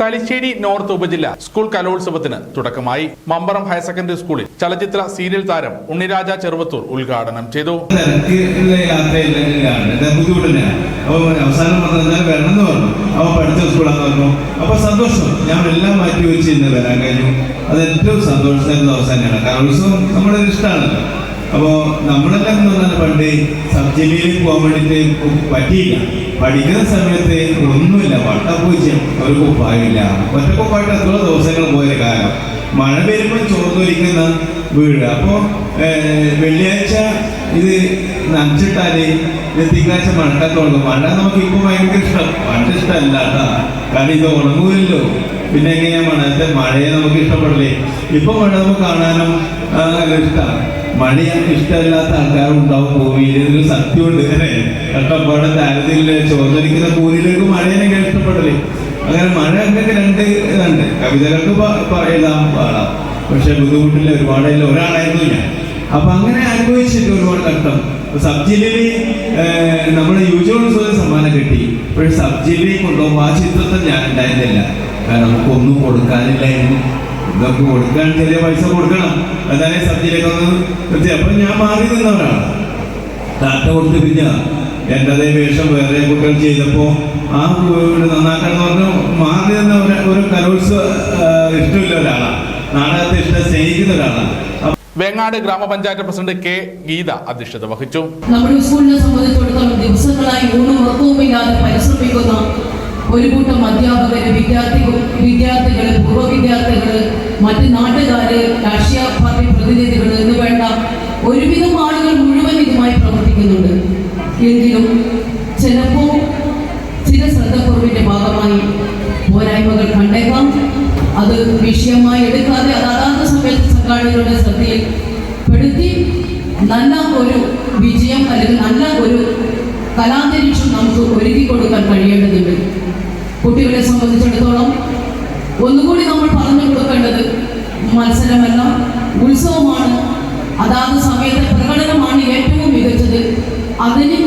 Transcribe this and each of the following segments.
Thalassery north ഉപജില്ല school കലോത്സവത്തിന് തുടക്കമായി. മമ്പറം ഹയർ സെക്കൻഡറി സ്കൂളിൽ ചലച്ചിത്ര സീരിയൽ താരം ഉണ്ണിരാജ ചെറുവത്തൂർ ഉദ്ഘാടനം ചെയ്തു. അവൻ പഠിച്ച സന്തോഷം. ഞാൻ എല്ലാം മാറ്റി അത് ഏറ്റവും കലോത്സവം അപ്പോൾ നമ്മളെല്ലാം എന്ന് പറഞ്ഞാൽ പണ്ട് സബ് ജില്ലയിൽ പോകാൻ വേണ്ടിയിട്ട് പറ്റിയില്ല. പഠിക്കുന്ന സമയത്ത് ഒന്നുമില്ല വട്ടപ്പൂജ്യം ഒരു കുപ്പായില്ല ഒറ്റക്കുപ്പായിട്ട് എത്ര ദിവസങ്ങൾ പോയ കാലം. മഴ വരുമ്പോൾ ചോർന്നൊലിക്കുന്ന വീട്. അപ്പോൾ വെള്ളിയാഴ്ച ഇത് നനച്ചിട്ടാൽ തിങ്കളാഴ്ച മഴക്കാൻ തുടങ്ങും മഴ നമുക്ക് ഇപ്പോൾ ഭയങ്കര ഇഷ്ടം. പണ്ട് ഇഷ്ടമല്ല കാരണം ഇത് ഉണങ്ങൂല്ലോ പിന്നെ എങ്ങനെയാ മഴത്തെ മഴയെ നമുക്ക് ഇഷ്ടപ്പെടില്ലേ. ഇപ്പൊ മഴ നമുക്ക് കാണാനും ഇഷ്ടമാണ് മഴ ഇഷ്ടമില്ലാത്ത ആൾക്കാരുണ്ടാവും ഭൂമിയിൽ ഇതൊരു സത്യമുണ്ട്. അല്ലേ? കട്ടപ്പാടെ ദാരിദ്ര്യത്തിലെ ചോദനിക്കുന്ന ഭൂമിയിലേക്ക് മഴയെ ഇഷ്ടപ്പെടില്ലേ അങ്ങനെ മഴ അങ്ങനെ രണ്ട് ഇതുണ്ട്. കവിതകൾക്ക് എഴുതാൻ പാടാം. പക്ഷെ ബുദ്ധിമുട്ടില്ല. ഒരുപാടില്ല. ഒരാളായിരുന്നു ഞാൻ. അപ്പൊ അങ്ങനെ അനുഭവിച്ചിട്ട് ഒരുപാട് കഷ്ടം. സബ് ജില്ലയിൽ നമ്മുടെ യുവജനോത്സവ സമ്മാനം കിട്ടി. പക്ഷെ സബ് ജില്ലയിൽ കൊണ്ടുപോകുമ്പോൾ ആ ചിത്രത്തിൽ ഞാൻ ഉണ്ടായിരുന്നില്ല. കാരണം നമുക്കൊന്നും കൊടുക്കാനില്ലായിരുന്നു. ഇതൊക്കെ കൊടുക്കാൻ ചെറിയ പൈസ കൊടുക്കണം. അതായത് സബ് വന്നത്. ഒന്ന് അപ്പം ഞാൻ മാറി നിന്നവരാണ് ഡാറ്റ കൊടുത്ത് പിന്നെ എന്റെ അതേ വേഷം വേറെ കുട്ടികൾ ചെയ്തപ്പോൾ ആ വീട് നന്നാക്കണം എന്ന് പറഞ്ഞു മാറി നിന്ന ഒരു- ഒരു കലോത്സവ ഇഷ്ടമില്ല ഒരാളാണ് നാടകത്തെ ഇഷ്ടം സ്നേഹിക്കുന്ന ഒരാളാണ് വേങ്ങാട് ഗ്രാമപഞ്ചായത്ത് പ്രസിഡന്റ് കെ ഗീത അധ്യക്ഷത വഹിച്ചു. നമ്മുടെ സ്കൂളിനെ സംബന്ധിച്ചിടത്തോളം ദിവസങ്ങളായി ഊണും ഉറക്കവുമില്ലാതെ പരിശ്രമിക്കുന്ന ഒരു കൂട്ടം അധ്യാപകര് വിദ്യാർത്ഥികൾ വിദ്യാർത്ഥികൾ പൂർവ വിദ്യാർത്ഥികൾ മറ്റ് നാട്ടുകാര് രാഷ്ട്രീയ പാർട്ടി പ്രതിനിധികൾ എന്ന് വേണ്ട ഒരുവിധം ആളുകൾ മുഴുവൻ ഇതുമായി പ്രവർത്തിക്കുന്നുണ്ട്. എങ്കിലും ചിലപ്പോൾ ചില ശ്രദ്ധക്കുറവിന്റെ ഭാഗമായി പോരായ്മകൾ കണ്ടേക്കാം. അത് വിഷയമായി എടുക്കാതെ അത് അതാത് സമയത്ത് സംഘാടകരുടെ ശ്രദ്ധയിൽ പെടുത്തി നല്ല ഒരു വിജയം അല്ലെങ്കിൽ നല്ല ഒരു കലാന്തരീക്ഷം നമുക്ക് ഒരുക്കി കൊടുക്കാൻ കഴിയേണ്ടതുണ്ട്. കുട്ടികളെ സംബന്ധിച്ചിടത്തോളം ഒന്നുകൂടി നമ്മൾ പറഞ്ഞു കൊടുക്കേണ്ടത് മത്സരമല്ല ഉത്സവമാണ്. അതാത് സമയത്തെ പ്രകടനമാണ് ഏറ്റവും മികച്ചത്. അതിന്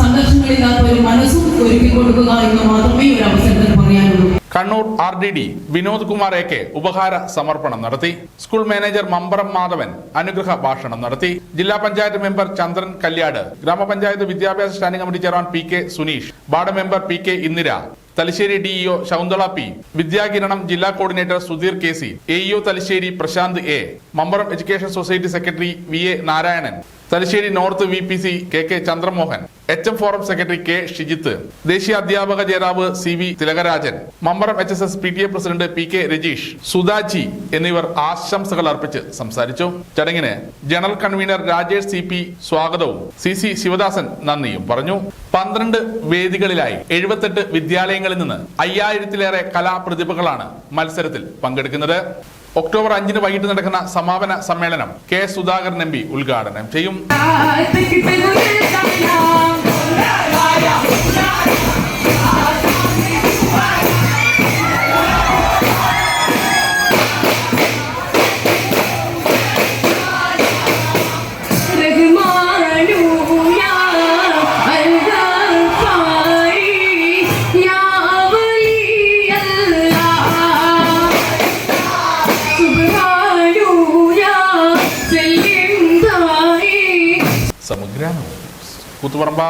സംഘർഷങ്ങളില്ലാത്ത ഒരു മനസ്സും ഒരുക്കി കൊടുക്കുക എന്ന് മാത്രമേ ഒരു അവസരത്തിൽ പറയാനുള്ളൂ. Kannur R D D Vinod Kumar A K ഉപഹാര സമർപ്പണം നടത്തി. സ്കൂൾ മാനേജർ മമ്പറം മാധവൻ അനുഗ്രഹ ഭാഷണം നടത്തി. ജില്ലാ പഞ്ചായത്ത് മെമ്പർ ചന്ദ്രൻ കല്യാട് ഗ്രാമപഞ്ചായത്ത് വിദ്യാഭ്യാസ standing committee chairman P K Suneesh ward member P K Indira Thalassery DEO Shakuntala P. Vidyakiranam ജില്ലാ coordinator Sudheer K C. AEO Thalassery Prashanth A. Mamburam education society secretary V A Narayanan. Thalassery north V P C K K Chandramohan H M forum secretary K Shijith ദേശീയ അധ്യാപക ജേതാവ് C V Thilakarajan Mamburam H S S P T A president P K Rajeesh Sudhaji എന്നിവർ ആശംസകൾ അർപ്പിച്ച് സംസാരിച്ചു. ചടങ്ങിന് general convener Rajesh C P സ്വാഗതവും C C Sivadasan നന്ദിയും പറഞ്ഞു. പന്ത്രണ്ട് വേദികളിലായി എഴുപത്തെട്ട് വിദ്യാലയങ്ങളിൽ നിന്ന് അയ്യായിരത്തിലേറെ കലാപ്രതിഭകളാണ് മത്സരത്തിൽ പങ്കെടുക്കുന്നത്. ഒക്ടോബർ അഞ്ചിന് വൈകിട്ട് നടക്കുന്ന സമാപന സമ്മേളനം കെ സുധാകരൻ എം ഉദ്ഘാടനം ചെയ്യും. సమగ్ర కుతుపరంబ